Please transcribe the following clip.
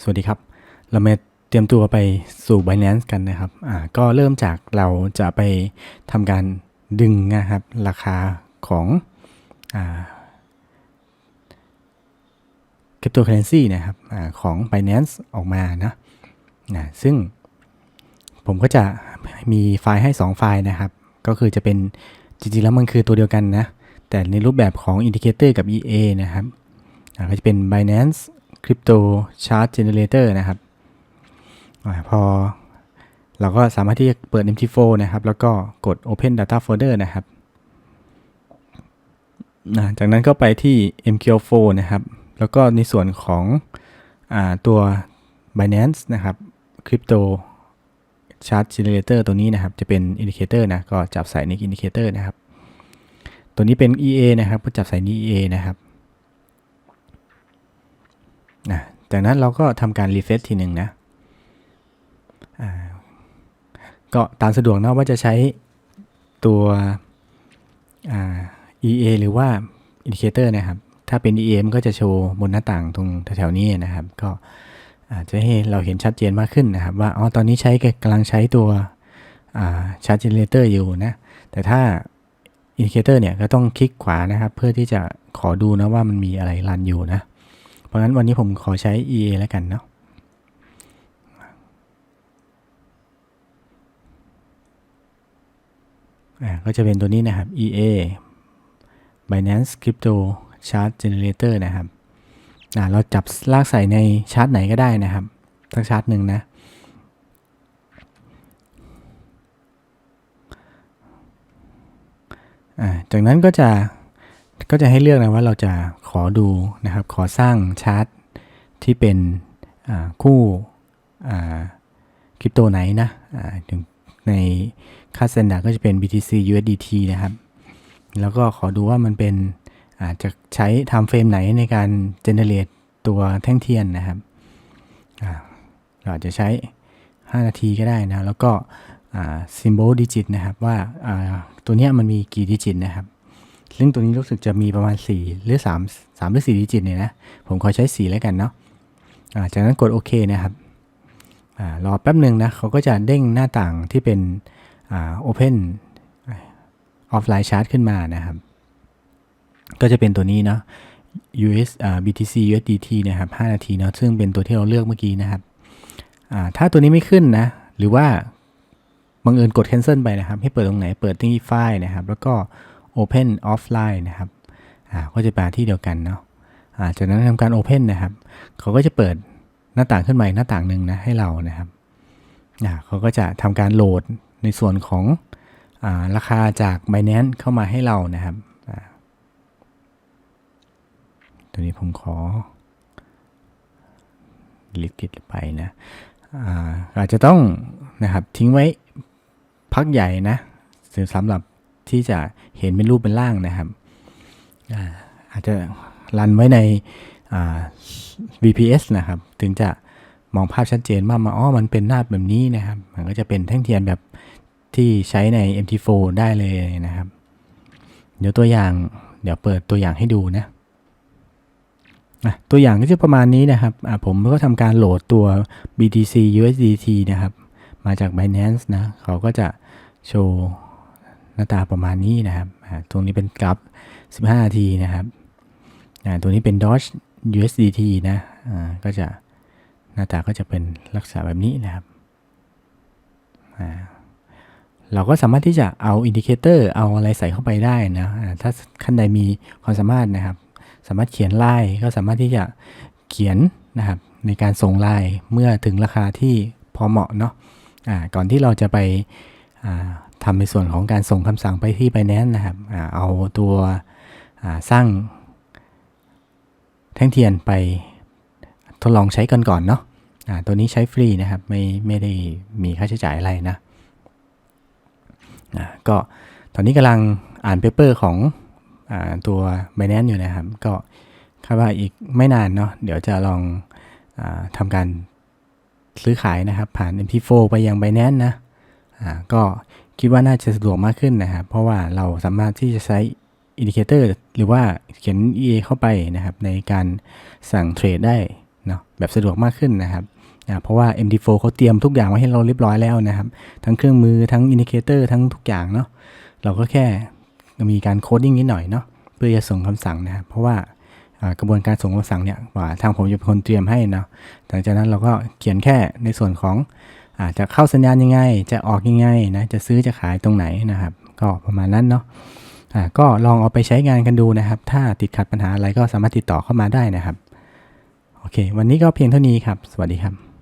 สวัสดีครับ เรามาเตรียมตัวไปสู่ Binance กันนะครับ อ่า ก็เริ่มจากเราจะไปทำการดึงนะครับ ราคาของอ่า cryptocurrency นะครับอาของ Binance ออกมานะนะซึ่งผมก็จะมีไฟล์ให้ 2 ไฟล์นะครับ ก็คือจะเป็นจริงๆแล้วมันคือตัวเดียวกันนะ แต่ในรูปแบบของ Indicator กับ EA นะครับก็จะเป็น Binance Crypto Chart Generator นะครับอพอเราก็สามารถที่จะเปิด MT4 นะครับ แล้วก็กด Open Data Folder นะครับจากนั้นก็ไปที่ MQ4 นะครับ แล้วก็ในส่วนของอตัว Binance นะครับ Crypto Chart Generator ตัวนี้นะครับ จะเป็น Indicator นะ ก็จับใส่ใน Indicator นะครับ ตัวนี้เป็น EA นะครับ ก็จับใส่ใน EA นะครับ นะจากนั้นเราก็ทำการ refresh ทีหนึ่งนะก็ตามสะดวกนะว่าจะใช้ตัว EA หรือว่า Indicator นะครับ ถ้าเป็น EA มันก็จะโชว์บนหน้าต่างตรงแถวๆนี้นะครับ ก็อาจจะให้เราเห็นชัดเจนมากขึ้นนะครับ ว่าอ๋อตอนนี้ใช้กำลังใช้ตัวชาร์จเจเนเรเตอร์อยู่นะ แต่ถ้า Indicator เนี่ยก็ต้องคลิกขวานะครับ เพื่อที่จะขอดูนะว่ามันมีอะไรรันอยู่นะ ราะฉะนั้นวันนี้ผมขอใช้ EA แล้วกันเนาะอ่าก็จะเป็นตัวนี้นะครับ EA Binance Crypto Chart Generator นะครับอ่าเราจับลากใส่ในชาร์ตไหนก็ได้นะครับทั้งชาร์ตหนึ่งนะอ่าจากนั้นก็จะ ก็จะให้เลือกนะว่าเราจะขอดูนะครับ ขอสร้างชาร์ตที่เป็นคู่คริปโตไหนนะถึงในค่าสแตนดาร์ดก็จะเป็น BTC USDT นะครับ แล้วก็ขอดูว่ามันเป็นอาจจะใช้ time frame ไหนในการ generate ตัวแท่งเทียนนะครับอาเราอาจจะใช้ 5 นาทีก็ได้นะ แล้วก็อ่า symbol digit นะครับ ว่าตัวนี้มันมีกี่ดิจิตนะครับ ซึ่งตัวนี้รู้สึกจะมีประมาณ 4 หรือ 3 3 หรือ 4 ดิจิตเนี่ยนะ ผมขอใช้ 4 แล้วกันเนาะาจากนั้นกดโอเคนะครับอรอแป๊บหนึ่งนะเขาก็จะเด้งหน้าต่างที่เป็นอ่า open offline chart ขึ้นมานะครับ ก็จะเป็นตัวนี้เนาะ USBTCUSDT นะครับ 5 นาทีเนาะซึ่งเป็นตัวที่เราเลือกเมื่อกี้นะครับถ้าตัวนี้ไม่ขึ้นนะ หรือว่าบังเอิญกด cancel ไปนะครับ ให้เปิดตรงไหนเปิดที่ไฟล์นะครับ แล้วก็ open offline นะครับอ่าก็จะมาที่เดียวกันเนาะอ่าจากนั้นทำการ open นะครับ เขาก็จะเปิดหน้าต่างขึ้นมาหน้าต่างหนึ่งนะให้เรานะครับอ่าเขาก็จะทำการโหลดในส่วนของอ่าราคาจาก Binance เข้ามาให้เรานะครับอ่าตัวนี้ผมขอลิกิตไปนะอ่าอาจจะต้องนะครับทิ้งไว้พักใหญ่นะสำหรับ ที่จะเห็นเป็นรูปเป็นร่างนะครับอาจจะรันไว้ใน VPS นะครับ ถึงจะมองภาพชัดเจนว่ามาอ๋อมันเป็นหน้าแบบนี้นะครับ มันก็จะเป็นแท่งเทียนแบบที่ใช้ใน MT4 ได้เลยนะครับ เดี๋ยวตัวอย่างเดี๋ยวเปิดตัวอย่างให้ดูนะตัวอย่างก็จะประมาณนี้นะครับผมก็ทำการโหลดตัว BTC USDT นะครับ มาจาก Binance นะ เขาก็จะโชว์ หน้าตาประมาณนี้นะครับตรงนี้เป็นกราฟ 15 นาทีนะครับตัวนี้เป็น Doge USDT นะก็จะหน้าตาก็จะเป็นลักษณะแบบนี้นะครับเราก็สามารถที่จะเอาอินดิเคเตอร์เอาอะไรใส่เข้าไปได้นะถ้าขั้นใดมีความสามารถนะครับ สามารถเขียนไลน์ก็สามารถที่จะเขียนนะครับในการส่งไลน์เมื่อถึงราคาที่พอเหมาะเนาะะก่อนที่เราจะไป ทำในส่วนของการส่งคำสั่งไปที่ Binance นะครับอเอาตัวสร้างแท่งเทียนไปทดลองใช้กันก่อนเนาะะตัวนี้ใช้ฟรีนะครับ ไม่ไม่ได้มีค่าใช้จ่ายอะไรนะะก็ตอนนี้กำลังอ่านเปเปอร์ของอตัว Binance อยู่นะครับ ก็คาดว่าอีกไม่นานเนาะเดี๋ยวจะลองอทำการซื้อขายนะครับ ผ่าน MT4 ไปยัง Binance นะอ่าก็ คิดว่าน่าจะสะดวกมากขึ้นนะครับ เพราะว่าเราสามารถที่จะใช้อินดิเคเตอร์หรือว่าเขียน EA เข้าไปนะครับ ในการสั่งเทรดได้เนาะแบบสะดวกมากขึ้นนะครับอ่าเพราะว่า MT4 เขาเตรียมทุกอย่างไว้ให้เราเรียบร้อยแล้วนะครับ ทั้งเครื่องมือทั้งอินดิเคเตอร์ทั้งทุกอย่างเนาะเราก็แค่มีการโคดดิ้งนิดหน่อยเนาะเพื่อจะส่งคำสั่งนะครับเพราะว่ากระบวนการส่งคำสั่งเนี่ยว่าทางผมจะเป็นคนเตรียมให้เนาะหลังจากนั้นเราก็เขียนแค่ในส่วนของ จะเข้าสัญญาณยังไง จะออกยังไงนะจะซื้อจะขายตรงไหนนะครับ ก็ประมาณนั้นเนาะอ่าก็ลองเอาไปใช้งานกันดูนะครับ ถ้าติดขัดปัญหาอะไรก็สามารถติดต่อเข้ามาได้นะครับ โอเค วันนี้ก็เพียงเท่านี้ครับ สวัสดีครับ